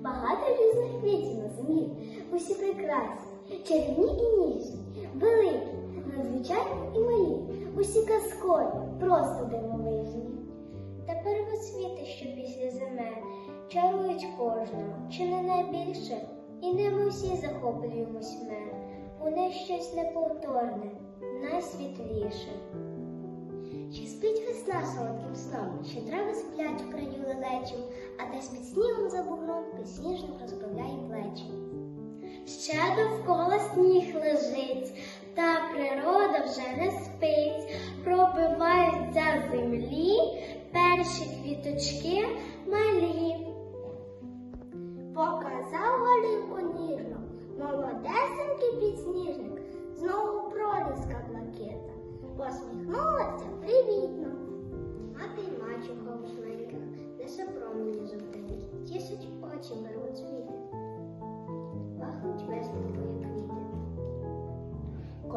Багато різних квітів на землі, усі прекрасні, чарівні і ніжні, великі, надзвичайні і малі, усі казкові, просто дивовижні. Та первосвіти, що після зими, чарують кожного, чи не найбільше, і не ми всі захоплюємось ми. У них щось неповторне, найсвітліше. Весна солодким сном, чи трави сплять в краю лелечів, а десь під снігом за бугром підсніжник розправляє плечі. Ще довкола сніг лежить, та природа вже не спить, пробивають за землі перші квіточки малі. Показав голівку ніжно, молодесенький підсніжник, знову проліска блакита,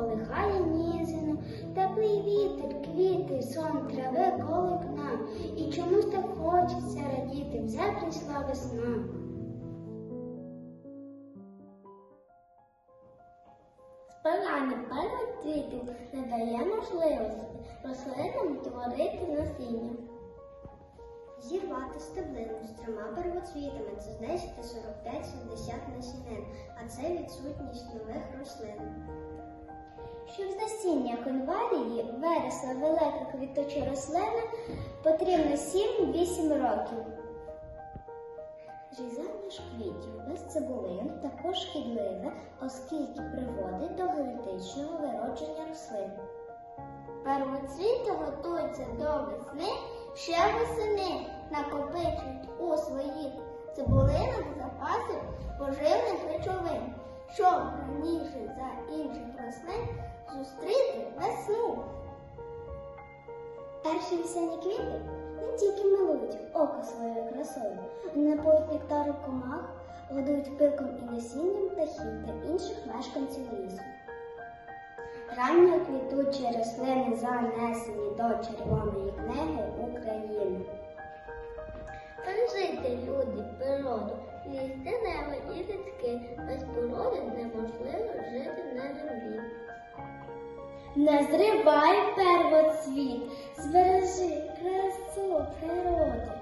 Колихає нізину, теплий вітер, квіти, сон трави колик нам, і чомусь так хочеться радіти, вже прийшла весна. Спирання первоцвітів не дає можливості рослинам творити насіння. Зірвати стеблину з трьома первоцвітами це 10 45-70 насінин, а це відсутність нових рослин. Щоб насіння конвалії виросла велика квіточа рослина, потрібно 7-8 років. Різання ж квітів без цибулин також шкідливе, оскільки приводить до генетичного виродження рослин. Первоцвіти готуються до весни ще восени, накопичують у своїх цибулинах запаси поживних речовин, щоб раніше за інших рослин зустріти весну. Перші весняні квіти не тільки милують око своєю красою, напоють нектаром комах, годують пилком і насінням птахів та інших мешканців лісу. Ранньо квітучі рослини занесені до Червоної книги Не зривай первоцвіт, збережи красу природи.